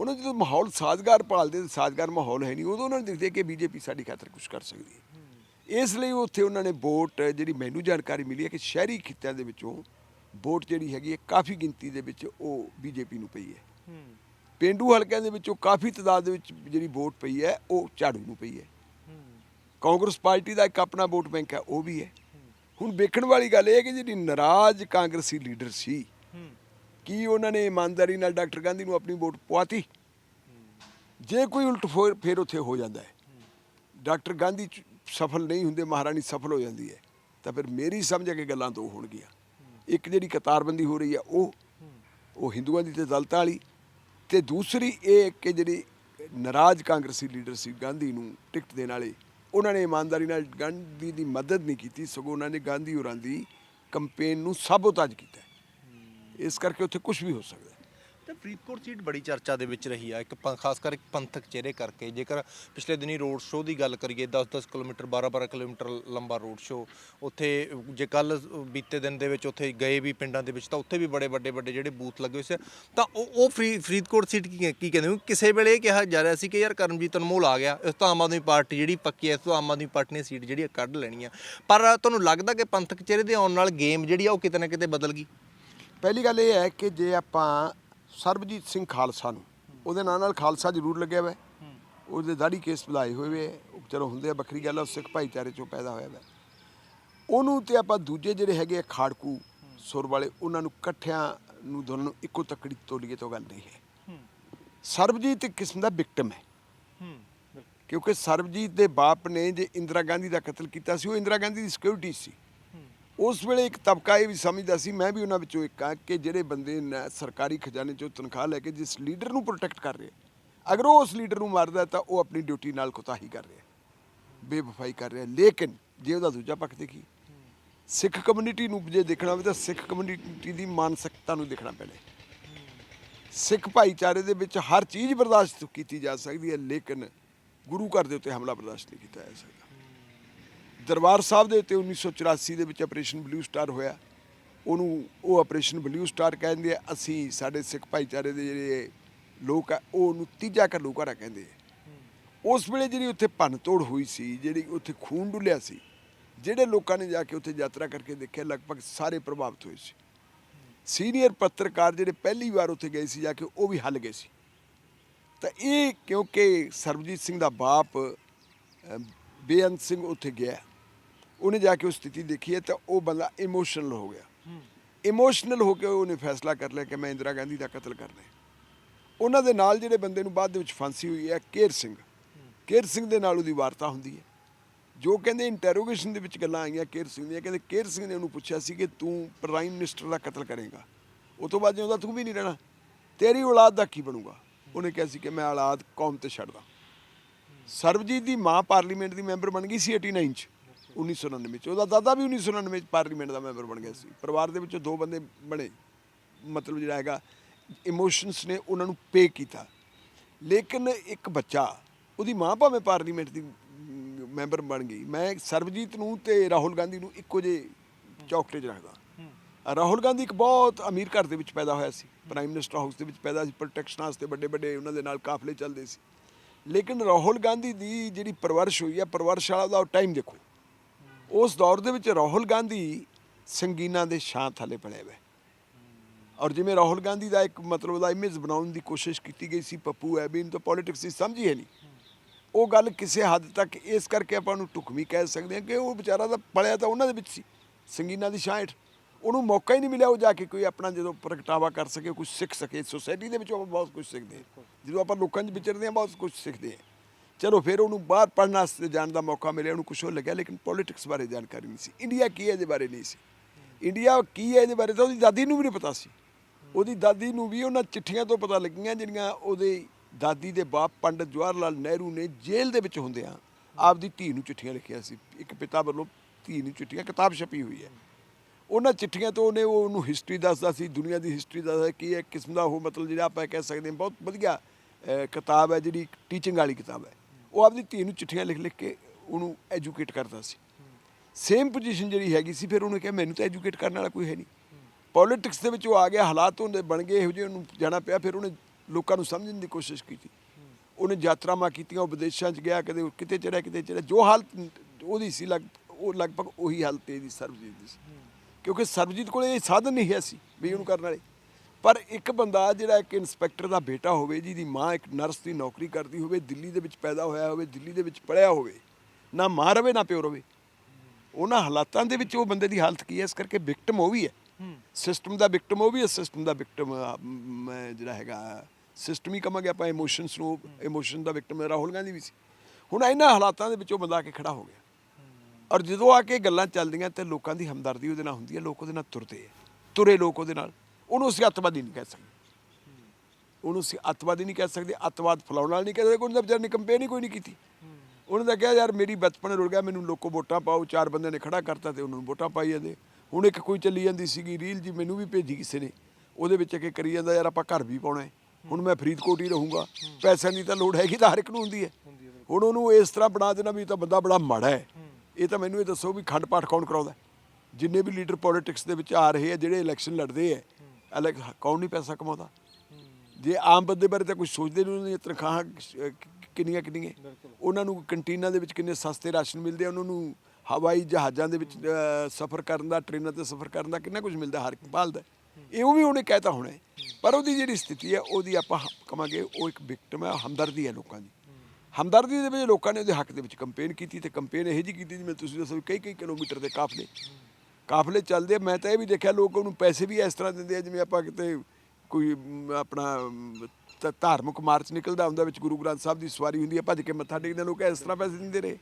ਉਹਨਾਂ ਜਦੋਂ ਮਾਹੌਲ ਸਾਜ਼ਗਾਰ ਭਾਲਦੇ ਸਾਜ਼ਗਾਰ ਮਾਹੌਲ ਹੈ ਨਹੀਂ, ਉਦੋਂ ਉਹਨਾਂ ਨੂੰ ਦਿਖਦੇ ਕਿ ਬੀਜੇਪੀ ਸਾਡੀ ਖਾਤਰ ਕੁਝ ਕਰ ਸਕਦੀ ਹੈ। ਇਸ ਲਈ ਉੱਥੇ ਉਹਨਾਂ ਨੇ ਵੋਟ, ਜਿਹੜੀ ਮੈਨੂੰ ਜਾਣਕਾਰੀ ਮਿਲੀ ਹੈ ਕਿ ਸ਼ਹਿਰੀ ਖਿੱਤਿਆਂ ਦੇ ਵਿੱਚੋਂ ਵੋਟ ਜਿਹੜੀ ਹੈਗੀ ਹੈ, ਕਾਫੀ ਗਿਣਤੀ ਦੇ ਵਿੱਚ ਉਹ ਬੀਜੇਪੀ ਨੂੰ ਪਈ ਹੈ। ਪੇਂਡੂ ਹਲਕਿਆਂ ਦੇ ਵਿੱਚੋਂ ਕਾਫੀ ਤਾਦਾਦ ਦੇ ਵਿੱਚ ਜਿਹੜੀ ਵੋਟ ਪਈ ਹੈ, ਉਹ ਝਾੜੂ ਨੂੰ ਪਈ ਹੈ। ਕਾਂਗਰਸ ਪਾਰਟੀ ਦਾ ਇੱਕ ਆਪਣਾ ਵੋਟ ਬੈਂਕ ਹੈ, ਉਹ ਵੀ ਹੈ। ਹੁਣ ਵੇਖਣ ਵਾਲੀ ਗੱਲ ਇਹ ਹੈ ਕਿ ਜਿਹੜੀ ਨਾਰਾਜ਼ ਕਾਂਗਰਸੀ ਲੀਡਰ ਸੀ ਕੀ ਉਹਨਾਂ ਨੇ ਇਮਾਨਦਾਰੀ ਨਾਲ ਡਾਕਟਰ ਗਾਂਧੀ ਨੂੰ ਆਪਣੀ ਵੋਟ ਪਵਾਤੀ? ਜੇ ਕੋਈ ਉਲਟ ਫੋ- ਫੇਰ ਉੱਥੇ ਹੋ ਜਾਂਦਾ ਹੈ। ਡਾਕਟਰ ਗਾਂਧੀ ਸਫਲ ਨਹੀਂ ਹੁੰਦੇ, ਮਹਾਰਾਣੀ ਸਫਲ ਹੋ ਜਾਂਦੀ ਹੈ। ਤਾਂ ਫਿਰ ਮੇਰੀ ਸਮਝ ਕੇ ਗੱਲਾਂ ਦੋ ਹੋਣਗੀਆਂ। ਇੱਕ ਜਿਹੜੀ ਕਤਾਰਬੰਦੀ ਹੋ ਰਹੀ ਹੈ, ਉਹ ਉਹ ਹਿੰਦੂਆਂ ਦੀ ਤੇ ਦਲਤਾਂ ਵਾਲੀ ਤੇ ਦੂਸਰੀ ਇਹ ਕਿ ਜਿਹੜੀ ਨਾਰਾਜ਼ ਕਾਂਗਰਸੀ ਲੀਡਰ ਸੀ ਗਾਂਧੀ ਨੂੰ ਟਿਕਟ ਦੇਣ ਵਾਲੇ, ਉਹਨਾਂ ਨੇ ਇਮਾਨਦਾਰੀ ਨਾਲ ਗਾਂਧੀ ਦੀ ਮਦਦ ਨਹੀਂ ਕੀਤੀ। ਸਗੋਂ ਉਹਨਾਂ ਨੇ ਗਾਂਧੀ ਹੋਰਾਂ ਦੀ ਕੰਪੇਨ ਨੂੰ ਸਾਬੋਤਾਜ ਕੀਤਾ ਇਸ ਕਰਕੇ ਉੱਥੇ ਕੁਝ ਵੀ ਹੋ ਸਕਦਾ। ਹੈ ਫਰੀਦਕੋਟ ਸੀਟ ਬੜੀ ਚਰਚਾ ਦੇ ਵਿੱਚ ਰਹੀ ਆ। ਇੱਕ ਪੰ- ਖਾਸ ਕਰ ਇੱਕ ਪੰਥਕ ਚਿਹਰੇ ਕਰਕੇ ਜੇਕਰ ਪਿਛਲੇ ਦਿਨੀ ਰੋਡ ਸ਼ੋਅ ਦੀ ਗੱਲ ਕਰੀਏ 10-10 ਕਿਲੋਮੀਟਰ 12-12 ਕਿਲੋਮੀਟਰ ਲੰਬਾ ਰੋਡ ਸ਼ੋਅ, ਉੱਥੇ ਜੇ ਕੱਲ ਬੀਤੇ ਦਿਨ ਦੇ ਵਿੱਚ ਉੱਥੇ ਗਏ ਵੀ ਪਿੰਡਾਂ ਦੇ ਵਿੱਚ, ਤਾਂ ਉੱਥੇ ਵੀ ਬੜੇ ਵੱਡੇ ਵੱਡੇ ਜਿਹੜੇ ਬੂਥ ਲੱਗੇ ਹੋਏ ਸੀ। ਤਾਂ ਉਹ ਉਹ ਫਰੀ, ਫਰੀਦਕੋਟ ਸੀਟ ਕੀ ਕੀ ਕਹਿੰਦੇ ਹੋ? ਕਿਸੇ ਵੇਲੇ ਇਹ ਕਿਹਾ ਜਾ ਰਿਹਾ ਸੀ ਕਿ ਯਾਰ ਕਰਮਜੀਤ ਅਨਮੋਲ ਆ ਗਿਆ, ਇਸ ਤੋਂ ਆਮ ਆਦਮੀ ਪਾਰਟੀ ਜਿਹੜੀ ਪੱਕੀ ਹੈ, ਇਸ ਤੋਂ ਆਮ ਆਦਮੀ ਪਾਰਟੀ ਨੇ ਸੀਟ ਜਿਹੜੀ ਆ ਕੱਢ ਲੈਣੀ ਆ। ਪਰ ਤੁਹਾਨੂੰ ਲੱਗਦਾ ਕਿ ਪੰਥਕ ਚਿਹਰੇ ਦੇ ਆਉਣ ਨਾਲ ਗੇਮ ਜਿਹੜੀ ਆ, ਉਹ ਕਿਤੇ ਨਾ ਕਿਤੇ ਬਦਲ ਗਈ? ਪਹਿਲੀ ਗੱਲ ਇਹ ਹੈ ਕਿ ਜੇ ਆਪਾਂ ਸਰਬਜੀਤ ਸਿੰਘ ਖਾਲਸਾ ਨੂੰ ਉਹਦੇ ਨਾਂ ਨਾਲ ਖਾਲਸਾ ਜ਼ਰੂਰ ਲੱਗਿਆ ਹੋਇਆ ਉਹਦੇ ਦਾੜੀ ਕੇਸ ਬੁਲਾਏ ਹੋਏ ਵੇ। ਚਲੋ ਹੁੰਦੇ ਆ, ਵੱਖਰੀ ਗੱਲ ਆ, ਉਹ ਸਿੱਖ ਭਾਈਚਾਰੇ ਚੋਂ ਪੈਦਾ ਹੋਇਆ ਵਾ। ਉਹਨੂੰ ਤੇ ਆਪਾਂ ਦੂਜੇ ਜਿਹੜੇ ਹੈਗੇ ਆ, ਖਾੜਕੂ, ਸੁਰ ਵਾਲੇ, ਉਹਨਾਂ ਨੂੰ ਇਕੱਠਿਆਂ ਨੂੰ ਦੋਨਾਂ ਨੂੰ ਇੱਕੋ ਤੱਕੜੀ ਤੋਲੀਏ ਤੋਂ ਗੱਲ ਨਹੀਂ ਹੈ। ਸਰਬਜੀਤ ਇੱਕ ਕਿਸਮ ਦਾ ਵਿਕਟਮ ਹੈ। ਕਿਉਂਕਿ ਸਰਬਜੀਤ ਦੇ ਬਾਪ ਨੇ ਜੇ ਇੰਦਰਾ ਗਾਂਧੀ ਦਾ ਕਤਲ ਕੀਤਾ ਸੀ, ਉਹ ਇੰਦਰਾ ਗਾਂਧੀ ਦੀ ਸਿਕਿਉਰਿਟੀ ਸੀ। ਉਸ ਵੇਲੇ ਇੱਕ ਤਬਕਾ ਇਹ ਵੀ ਸਮਝਦਾ ਸੀ, ਮੈਂ ਵੀ ਉਹਨਾਂ ਵਿੱਚੋਂ ਇੱਕ ਆ ਕਿ ਜਿਹੜੇ ਬੰਦੇ ਨ- ਸਰਕਾਰੀ ਖਜ਼ਾਨੇ ਚੋਂ ਤਨਖਾਹ ਲੈ ਕੇ ਜਿਸ ਲੀਡਰ ਨੂੰ ਪ੍ਰੋਟੈਕਟ ਕਰ ਰਿਹਾ ਅਗਰ ਉਹ ਉਸ ਲੀਡਰ ਨੂੰ ਮਾਰਦਾ ਤਾਂ ਉਹ ਆਪਣੀ ਡਿਊਟੀ ਨਾਲ ਕੁਤਾਹੀ ਕਰ ਰਿਹਾ, ਬੇਵਫਾਈ ਕਰ ਰਿਹਾ, ਲੇਕਿਨ ਜੇ ਉਹਦਾ ਦੂਜਾ ਪੱਖ ਦੇਖੀ ਸਿੱਖ ਕਮਿਊਨਿਟੀ ਨੂੰ ਜੇ ਦੇਖਣਾ ਹੋਵੇ ਤਾਂ ਸਿੱਖ ਕਮਿਊਨਿਟੀ ਦੀ ਮਾਨਸਿਕਤਾ ਨੂੰ ਦੇਖਣਾ ਪੈਣਾ। ਸਿੱਖ ਭਾਈਚਾਰੇ ਦੇ ਵਿੱਚ ਹਰ ਚੀਜ਼ ਬਰਦਾਸ਼ਤ ਕੀਤੀ ਜਾ ਸਕਦੀ ਹੈ, ਲੇਕਿਨ ਗੁਰੂ ਘਰ ਦੇ ਉੱਤੇ ਹਮਲਾ ਬਰਦਾਸ਼ਤ ਨਹੀਂ ਕੀਤਾ ਜਾ ਸਕਦਾ। ਦਰਬਾਰ ਸਾਹਿਬ ਦੇ ਉੱਤੇ 1984 ਦੇ ਵਿੱਚ ਆਪਰੇਸ਼ਨ ਬਲੂ ਸਟਾਰ ਹੋਇਆ। ਉਹਨੂੰ ਉਹ ਆਪਰੇਸ਼ਨ ਬਲੂ ਸਟਾਰ ਕਹਿੰਦੇ ਆ। ਅਸੀਂ ਸਾਡੇ ਸਿੱਖ ਭਾਈਚਾਰੇ ਦੇ ਜਿਹੜੇ ਲੋਕ ਆ, ਉਹ ਉਹਨੂੰ ਤੀਜਾ ਘੱਲੂਘਾਰਾ ਕਹਿੰਦੇ ਆ। ਉਸ ਵੇਲੇ ਜਿਹੜੀ ਉੱਥੇ ਭੰਨ ਤੋੜ ਹੋਈ ਸੀ, ਜਿਹੜੀ ਉੱਥੇ ਖੂਨ ਡੁੱਲਿਆ ਸੀ, ਜਿਹੜੇ ਲੋਕਾਂ ਨੇ ਜਾ ਕੇ ਉੱਥੇ ਯਾਤਰਾ ਕਰਕੇ ਦੇਖਿਆ, ਲਗਭਗ ਸਾਰੇ ਪ੍ਰਭਾਵਿਤ ਹੋਏ ਸੀ। ਸੀਨੀਅਰ ਪੱਤਰਕਾਰ ਜਿਹੜੇ ਪਹਿਲੀ ਵਾਰ ਉੱਥੇ ਗਏ ਸੀ, ਜਾ ਕੇ ਉਹ ਵੀ ਹੱਲ ਗਏ ਸੀ। ਤਾਂ ਇਹ ਕਿਉਂਕਿ ਸਰਬਜੀਤ ਸਿੰਘ ਦਾ ਬਾਪ ਬੇਅੰਤ ਸਿੰਘ ਉੱਥੇ ਗਿਆ। ਉਹਨੇ ਜਾ ਕੇ ਉਹ ਸਥਿਤੀ ਦੇਖੀ ਹੈ ਤਾਂ ਉਹ ਬੰਦਾ ਇਮੋਸ਼ਨਲ ਹੋ ਗਿਆ। ਇਮੋਸ਼ਨਲ ਹੋ ਕੇ ਉਹਨੇ ਫੈਸਲਾ ਕਰ ਲਿਆ ਕਿ ਮੈਂ ਇੰਦਰਾ ਗਾਂਧੀ ਦਾ ਕਤਲ ਕਰਨਾ ਹੈ ਉਹਨਾਂ ਦੇ ਨਾਲ ਜਿਹੜੇ ਬੰਦੇ ਨੂੰ ਬਾਅਦ ਦੇ ਵਿੱਚ ਫਾਂਸੀ ਹੋਈ ਹੈ, ਕੇਰ ਸਿੰਘ। ਕੇਰ ਸਿੰਘ ਦੇ ਨਾਲ ਉਹਦੀ ਵਾਰਤਾ ਹੁੰਦੀ ਹੈ। ਜੋ ਕਹਿੰਦੇ ਇੰਟਰੋਗੇਸ਼ਨ ਦੇ ਵਿੱਚ ਗੱਲਾਂ ਆਈਆਂ ਕੇਰ ਸਿੰਘ ਦੀਆਂ, ਕਹਿੰਦੇ ਕੇਰ ਸਿੰਘ ਨੇ ਉਹਨੂੰ ਪੁੱਛਿਆ ਸੀ ਕਿ ਤੂੰ ਪ੍ਰਾਈਮ ਮਿਨਿਸਟਰ ਦਾ ਕਤਲ ਕਰੇਗਾ। ਉਹ ਤੋਂ ਬਾਅਦ ਜੇ ਜਿਉਂਦਾ ਤੂੰ ਵੀ ਨਹੀਂ ਰਹਿਣਾ। ਤੇਰੀ ਔਲਾਦ ਦਾ ਕੀ ਬਣੂਗਾ? ਉਹਨੇ ਕਿਹਾ ਸੀ ਕਿ ਮੈਂ ਔਲਾਦ ਕੌਮ ਤੇ ਛੱਡਦਾ। ਸਰਬਜੀਤ ਦੀ ਮਾਂ ਪਾਰਲੀਮੈਂਟ ਦੀ ਮੈਂਬਰ ਬਣ ਗਈ ਸੀ 89 ਚ। 1999 ਚ। ਉਹਦਾ ਦਾਦਾ ਵੀ 1999 ਚ ਪਾਰਲੀਮੈਂਟ ਦਾ ਮੈਂਬਰ ਬਣ ਗਿਆ ਸੀ। ਪਰਿਵਾਰ ਦੇ ਵਿੱਚੋਂ ਦੋ ਬੰਦੇ ਬਣੇ। ਮਤਲਬ ਜਿਹੜਾ ਹੈਗਾ ਇਮੋਸ਼ਨਸ ਨੇ ਉਹਨਾਂ ਨੂੰ ਪੇ ਕੀਤਾ। ਲੇਕਿਨ ਇੱਕ ਬੱਚਾ ਉਹਦੀ ਮਾਂ ਭਾਵੇਂ ਪਾਰਲੀਮੈਂਟ ਦੀ ਮੈਂਬਰ ਬਣ ਗਈ ਮੈਂ ਸਰਬਜੀਤ ਨੂੰ ਤੇ ਰਾਹੁਲ ਗਾਂਧੀ ਨੂੰ ਇੱਕੋ ਜੇ ਚੌਕਟੇ 'ਚ ਰੱਖਦਾ ਰਾਹੁਲ ਗਾਂਧੀ ਇੱਕ ਬਹੁਤ ਅਮੀਰ ਘਰ ਦੇ ਵਿੱਚ ਪੈਦਾ ਹੋਇਆ ਸੀ। ਪ੍ਰਾਈਮ ਮਿਨਿਸਟਰ ਹਾਊਸ ਦੇ ਵਿੱਚ ਪੈਦਾ ਸੀ ਪ੍ਰੋਟੈਕਸ਼ਨ ਵਾਸਤੇ ਵੱਡੇ ਵੱਡੇ ਉਹਨਾਂ ਦੇ ਨਾਲ ਕਾਫਲੇ ਚੱਲਦੇ ਸੀ। ਲੇਕਿਨ ਰਾਹੁਲ ਗਾਂਧੀ ਦੀ ਜਿਹੜੀ ਪਰਵਰਿਸ਼ ਹੋਈ ਹੈ ਪਰਵਰਿਸ਼ ਵਾਲਾ ਦਾ ਟਾਈਮ ਦੇਖੋ। ਉਸ ਦੌਰ ਦੇ ਵਿੱਚ ਰਾਹੁਲ ਗਾਂਧੀ ਸੰਗੀਨਾਂ ਦੇ ਛਾਂ ਥੱਲੇ ਪੜਿਆ ਹੋਇਆ ਔਰ ਜਿਵੇਂ ਰਾਹੁਲ ਗਾਂਧੀ ਦਾ ਇੱਕ ਮਤਲਬ ਉਹਦਾ ਇਮੇਜ ਬਣਾਉਣ ਦੀ ਕੋਸ਼ਿਸ਼ ਕੀਤੀ ਗਈ ਸੀ, ਪੱਪੂ ਐਬੀਨ ਤੋਂ ਇਹਨੂੰ ਪੋਲਿਟਿਕਸ ਦੀ ਸਮਝ ਹੀ ਹੈ ਨਹੀਂ। ਉਹ ਗੱਲ ਕਿਸੇ ਹੱਦ ਤੱਕ ਇਸ ਕਰਕੇ ਆਪਾਂ ਨੂੰ ਟੁਕਮੀ ਕਹਿ ਸਕਦੇ ਹਾਂ ਕਿ ਉਹ ਵਿਚਾਰਾ ਤਾਂ ਪਲਿਆ ਤਾਂ ਉਹਨਾਂ ਦੇ ਵਿੱਚ ਸੀ, ਸੰਗੀਨਾਂ ਦੀ ਛਾਂ ਹੇਠ। ਉਹਨੂੰ ਮੌਕਾ ਹੀ ਨਹੀਂ ਮਿਲਿਆ ਉਹ ਜਾ ਕੇ ਕੋਈ ਆਪਣਾ ਜਦੋਂ ਪ੍ਰਗਟਾਵਾ ਕਰ ਸਕੇ ਕੁਝ ਸਿੱਖ ਸਕੇ ਸੋਸਾਇਟੀ ਦੇ ਵਿੱਚ ਆਪਾਂ ਬਹੁਤ ਕੁਝ ਸਿੱਖਦੇ ਹਾਂ। ਜਦੋਂ ਆਪਾਂ ਲੋਕਾਂ 'ਚ ਵਿਚਰਦੇ ਹਾਂ, ਬਹੁਤ ਕੁਝ ਸਿੱਖਦੇ ਹਾਂ। ਚਲੋ ਫਿਰ ਉਹਨੂੰ ਬਾਹਰ ਪੜ੍ਹਨ ਵਾਸਤੇ ਜਾਣ ਦਾ ਮੌਕਾ ਮਿਲਿਆ, ਉਹਨੂੰ ਕੁਝ ਹੋ ਲੱਗਿਆ, ਲੇਕਿਨ ਪੋਲਿਟਿਕਸ ਬਾਰੇ ਜਾਣਕਾਰੀ ਨਹੀਂ ਸੀ। ਇੰਡੀਆ ਕੀ ਹੈ ਇਹਦੇ ਬਾਰੇ ਨਹੀਂ ਸੀ। ਇੰਡੀਆ ਕੀ ਹੈ ਇਹਦੇ ਬਾਰੇ ਤਾਂ ਉਹਦੀ ਦਾਦੀ ਨੂੰ ਵੀ ਨਹੀਂ ਪਤਾ ਸੀ। ਉਹਦੀ ਦਾਦੀ ਨੂੰ ਵੀ ਉਹਨਾਂ ਚਿੱਠੀਆਂ ਤੋਂ ਪਤਾ ਲੱਗੀਆਂ ਜਿਹੜੀਆਂ ਉਹਦੇ ਦਾਦੀ ਦੇ ਬਾਪ ਪੰਡਤ ਜਵਾਹਰ ਲਾਲ ਨਹਿਰੂ ਨੇ ਜੇਲ੍ਹ ਦੇ ਵਿੱਚ ਹੁੰਦਿਆਂ ਆਪਦੀ ਧੀ ਨੂੰ ਚਿੱਠੀਆਂ ਲਿਖੀਆਂ ਸੀ। ਇੱਕ ਪਿਤਾ ਵੱਲੋਂ ਧੀ ਨੂੰ ਚਿੱਠੀਆਂ, ਕਿਤਾਬ ਛਪੀ ਹੋਈ ਹੈ। ਉਹਨਾਂ ਚਿੱਠੀਆਂ ਤੋਂ ਉਹਨੇ ਉਹ ਉਹਨੂੰ ਹਿਸਟਰੀ ਦੱਸਦਾ ਸੀ, ਦੁਨੀਆ ਦੀ ਹਿਸਟਰੀ ਦੱਸਦਾ ਕੀ ਹੈ ਕਿਸਮ ਦਾ ਉਹ ਮਤਲਬ ਜਿਹੜਾ ਆਪਾਂ ਕਹਿ ਸਕਦੇ ਹਾਂ ਬਹੁਤ ਵਧੀਆ ਕਿਤਾਬ ਹੈ, ਜਿਹੜੀ ਟੀਚਿੰਗ ਵਾਲੀ ਕਿਤਾਬ ਹੈ। ਉਹ ਆਪਦੀ ਧੀ ਨੂੰ ਚਿੱਠੀਆਂ ਲਿਖ ਲਿਖ ਕੇ ਉਹਨੂੰ ਐਜੂਕੇਟ ਕਰਦਾ ਸੀ। ਸੇਮ ਪੋਜੀਸ਼ਨ ਜਿਹੜੀ ਹੈਗੀ ਸੀ, ਫਿਰ ਉਹਨੇ ਕਿਹਾ, ਮੈਨੂੰ ਤਾਂ ਐਜੂਕੇਟ ਕਰਨ ਵਾਲਾ ਕੋਈ ਹੈ ਨਹੀਂ। ਪੋਲਿਟਿਕਸ ਦੇ ਵਿੱਚ ਉਹ ਆ ਗਿਆ, ਹਾਲਾਤ ਉਹਦੇ ਬਣ ਗਏ, ਇਹੋ ਜਿਹੇ ਉਹਨੂੰ ਜਾਣਾ ਪਿਆ, ਫਿਰ ਉਹਨੇ ਲੋਕਾਂ ਨੂੰ ਸਮਝਣ ਦੀ ਕੋਸ਼ਿਸ਼ ਕੀਤੀ। ਉਹਨੇ ਯਾਤਰਾਵਾਂ ਕੀਤੀਆਂ, ਉਹ ਵਿਦੇਸ਼ਾਂ 'ਚ ਗਿਆ, ਕਦੇ ਉਹ ਕਿਤੇ ਚੜਿਆ ਕਿਤੇ ਚੜਿਆ। ਜੋ ਹਾਲਤ ਉਹਦੀ ਸੀ, ਲਗ, ਉਹ ਲਗਭਗ ਉਹੀ ਹਾਲਤ ਇਹਦੀ, ਸਰਬਜੀਤ ਦੀ ਸੀ। ਕਿਉਂਕਿ ਸਰਬਜੀਤ ਕੋਲੇ ਇਹ ਸਾਧਨ ਨਹੀਂ ਹੈ ਸੀ, ਵੀ ਉਹਨੂੰ ਕਰਨ ਵਾਲੇ। ਪਰ ਇੱਕ ਬੰਦਾ ਜਿਹੜਾ ਇੱਕ ਇਨਸਪੈਕਟਰ ਦਾ ਬੇਟਾ ਹੋਵੇ ਜਿਹਦੀ ਮਾਂ ਇੱਕ ਨਰਸ ਦੀ ਨੌਕਰੀ ਕਰਦੀ ਹੋਵੇ ਦਿੱਲੀ ਦੇ ਵਿੱਚ ਪੈਦਾ ਹੋਇਆ ਹੋਵੇ ਦਿੱਲੀ ਦੇ ਵਿੱਚ ਪੜਿਆ ਹੋਵੇ ਨਾ ਮਾਂ ਰਵੇ ਨਾ ਪਿਓ ਰਵੇ ਉਹਨਾਂ ਹਾਲਾਤਾਂ ਦੇ ਵਿੱਚ ਉਹ ਬੰਦੇ ਦੀ ਹਾਲਤ ਕੀ ਹੈ? ਇਸ ਕਰਕੇ ਵਿਕਟਮ ਉਹ ਵੀ ਹੈ। ਸਿਸਟਮ ਦਾ ਵਿਕਟਮ ਉਹ ਵੀ ਹੈ ਸਿਸਟਮ ਦਾ ਵਿਕਟਮ ਜਿਹੜਾ ਹੈਗਾ ਸਿਸਟਮ ਹੀ ਕਹਾਂਗੇ ਆਪਾਂ ਇਮੋਸ਼ਨਸ ਨੂੰ ਇਮੋਸ਼ਨ ਦਾ ਵਿਕਟਮ ਰਾਹੁਲ ਗਾਂਧੀ ਵੀ ਸੀ। ਹੁਣ ਇਹਨਾਂ ਹਾਲਾਤਾਂ ਦੇ ਵਿੱਚ ਉਹ ਬੰਦਾ ਆ ਕੇ ਖੜਾ ਹੋ ਗਿਆ। ਔਰ ਜਦੋਂ ਆ ਕੇ ਗੱਲਾਂ ਚੱਲਦੀਆਂ ਤੇ ਲੋਕਾਂ ਦੀ ਹਮਦਰਦੀ ਉਹਦੇ ਨਾਲ ਹੁੰਦੀ ਹੈ ਲੋਕ ਉਹਦੇ ਨਾਲ ਤੁਰਦੇ ਆ ਤੁਰੇ ਲੋਕ ਉਹਦੇ ਨਾਲ। ਉਹਨੂੰ ਅਸੀਂ ਅੱਤਵਾਦੀ ਨਹੀਂ ਕਹਿ ਸਕਦੇ। ਉਹਨੂੰ ਅਸੀਂ ਅੱਤਵਾਦੀ ਨਹੀਂ ਕਹਿ ਸਕਦੇ ਅੱਤਵਾਦ ਫੈਲਾਉਣ ਵਾਲਾ ਨਹੀਂ ਕਹਿ ਸਕਦੇ ਕੋਈ ਉਹਨੇ ਵਿਚਾਰ ਨੇ ਕੰਪੇਨ ਹੀ ਕੋਈ ਨਹੀਂ ਕੀਤੀ। ਉਹਨੇ ਤਾਂ ਕਿਹਾ ਯਾਰ ਮੇਰੀ ਬਚਪਨ ਰੁਲ ਗਿਆ ਮੈਨੂੰ ਲੋਕੋ ਵੋਟਾਂ ਪਾਓ। ਚਾਰ ਬੰਦਿਆਂ ਨੇ ਖੜਾ ਕਰਤਾ ਤੇ ਉਹਨਾਂ ਨੂੰ ਵੋਟਾਂ ਪਾਈ ਜਾਂਦੇ। ਹੁਣ ਇੱਕ ਕੋਈ ਚੱਲੀ ਜਾਂਦੀ ਸੀਗੀ ਰੀਲ ਜੀ ਮੈਨੂੰ ਵੀ ਭੇਜੀ ਕਿਸੇ ਨੇ। ਉਹਦੇ ਵਿੱਚ ਕਿ ਕਰੀ ਜਾਂਦਾ ਯਾਰ ਆਪਾਂ ਘਰ ਵੀ ਪਾਉਣਾ ਹੈ। ਹੁਣ ਮੈਂ ਫਰੀਦਕੋਟ ਹੀ ਰਹੂੰਗਾ। ਪੈਸਿਆਂ ਦੀ ਤਾਂ ਲੋੜ ਹੈਗੀ ਤਾਂ ਹਰ ਇੱਕ ਨੂੰ ਹੁੰਦੀ ਹੈ। ਹੁਣ ਉਹਨੂੰ ਇਸ ਤਰ੍ਹਾਂ ਬਣਾ ਦੇਣਾ ਵੀ ਤਾਂ ਬੰਦਾ ਬੜਾ ਮਾੜਾ ਹੈ। ਇਹ ਤਾਂ ਮੈਨੂੰ ਇਹ ਦੱਸੋ ਵੀ ਖੰਡ ਪਾਠ ਕੌਣ ਕਰਾਉਂਦਾ? ਜਿੰਨੇ ਵੀ ਲੀਡਰ ਪੋਲਿਟਿਕਸ ਦੇ ਵਿੱਚ ਆ ਰਹੇ ਆ ਜਿਹੜੇ ਇਲੈਕਸ਼ਨ ਲੜਦੇ ਆ ਅਲੱਗ ਕੌਣ ਨਹੀਂ ਪੈਸਾ ਕਮਾਉਂਦਾ? ਜੇ ਆਮ ਬੰਦੇ ਬਾਰੇ ਤਾਂ ਕੁਝ ਸੋਚਦੇ ਨਹੀਂ ਉਹਨਾਂ ਦੀਆਂ ਤਨਖਾਹਾਂ ਕਿੰਨੀਆਂ ਕਿੰਨੀਆਂ? ਉਹਨਾਂ ਨੂੰ ਕੰਟੀਨਾਂ ਦੇ ਵਿੱਚ ਕਿੰਨੇ ਸਸਤੇ ਰਾਸ਼ਨ ਮਿਲਦੇ ਆ ਉਹਨਾਂ ਨੂੰ ਹਵਾਈ ਜਹਾਜ਼ਾਂ ਦੇ ਵਿੱਚ ਸਫ਼ਰ ਕਰਨ ਦਾ ਟ੍ਰੇਨਾਂ ਤੇ ਸਫ਼ਰ ਕਰਨ ਦਾ ਕਿੰਨਾ ਕੁਝ ਮਿਲਦਾ ਹਰ ਇੱਕ ਭਾਲਦਾ ਇਹ ਉਹ ਵੀ ਉਹਨੇ ਕਹਿਤਾ ਹੋਣਾ। ਪਰ ਉਹਦੀ ਜਿਹੜੀ ਸਥਿਤੀ ਹੈ ਉਹਦੀ ਆਪਾਂ ਕਵਾਂਗੇ ਉਹ ਇੱਕ ਵਿਕਟਮ ਹੈ ਹਮਦਰਦੀ ਹੈ ਲੋਕਾਂ ਦੀ। ਹਮਦਰਦੀ ਦੇ ਵਿੱਚ ਲੋਕਾਂ ਨੇ ਉਹਦੇ ਹੱਕ ਦੇ ਵਿੱਚ ਕੰਪੇਨ ਕੀਤੀ ਤੇ ਕੰਪੇਨ ਇਹੋ ਜਿਹੀ ਕੀਤੀ ਜਿਵੇਂ ਤੁਸੀਂ ਦੱਸੋ ਕਈ ਕਈ ਕਿਲੋਮੀਟਰ ਦੇ ਕਾਫਲੇ। ਕਾਫਲੇ ਚੱਲਦੇ ਆ। ਮੈਂ ਤਾਂ ਇਹ ਵੀ ਦੇਖਿਆ ਲੋਕ ਉਹਨੂੰ ਪੈਸੇ ਵੀ ਇਸ ਤਰ੍ਹਾਂ ਦਿੰਦੇ ਆ, ਜਿਵੇਂ ਆਪਾਂ ਕਿਤੇ ਕੋਈ ਆਪਣਾ ਧ- ਧਾਰਮਿਕ ਮਾਰਚ ਨਿਕਲਦਾ ਹੁੰਦਾ ਵਿੱਚ ਗੁਰੂ ਗ੍ਰੰਥ ਸਾਹਿਬ ਦੀ ਸਵਾਰੀ ਹੁੰਦੀ ਹੈ ਭੱਜ ਕੇ ਮੱਥਾ ਟੇਕਦੇ ਲੋਕ ਇਸ ਤਰ੍ਹਾਂ ਪੈਸੇ ਦਿੰਦੇ ਰਹੇ।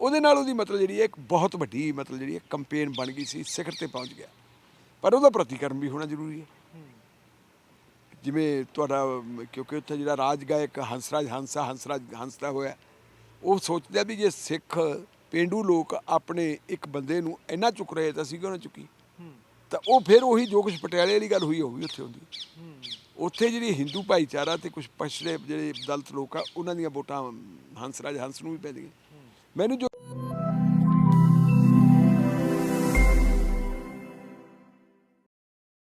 ਉਹਦੇ ਨਾਲ ਉਹਦੀ ਮਤਲਬ ਜਿਹੜੀ ਹੈ, ਇੱਕ ਬਹੁਤ ਵੱਡੀ ਮਤਲਬ ਜਿਹੜੀ ਹੈ, ਕੰਪੇਨ ਬਣ ਗਈ ਸੀ, ਸਿਖਰ ਤੇ ਪਹੁੰਚ ਗਿਆ। ਪਰ ਉਹਦਾ ਪ੍ਰਤੀਕਰਮ ਵੀ ਹੋਣਾ ਜ਼ਰੂਰੀ ਹੈ। ਜਿਵੇਂ ਤੁਹਾਡਾ ਕਿਉਂਕਿ ਉੱਥੇ ਜਿਹੜਾ ਰਾਜ ਗਾਇਕ ਹੰਸਰਾਜ ਹੰਸਾ, ਹੰਸਰਾਜ ਹੰਸਦਾ ਹੋਇਆ, ਉਹ ਸੋਚਦਾ ਵੀ ਜੇ ਸਿੱਖ ਪਿੰਡੂ ਲੋਕ ਆਪਣੇ ਇੱਕ ਬੰਦੇ ਨੂੰ ਇੰਨਾ ਚੁੱਕ ਰਹੇ ਤਾਂ ਅਸੀਂ ਕਿਉਂ ਨਾ ਚੁੱਕੀ। ਤਾਂ ਉਹ ਫਿਰ ਉਹੀ ਜੋ ਕੁਝ ਪਟਿਆਲੇ ਵਾਲੀ ਗੱਲ ਹੋਈ, ਉਹ ਵੀ ਉੱਥੇ ਹੁੰਦੀ। ਉੱਥੇ ਜਿਹੜੀ ਹਿੰਦੂ ਭਾਈਚਾਰਾ ਤੇ ਕੁਝ ਪਛੜੇ ਜਿਹੜੇ ਦਲਤ ਲੋਕ ਆ, ਉਹਨਾਂ ਦੀਆਂ ਵੋਟਾਂ ਹੰਸਰਾਜ ਹੰਸ ਨੂੰ ਵੀ ਪੈਂਦੀਆਂ। ਮੈਨੂੰ ਜੋ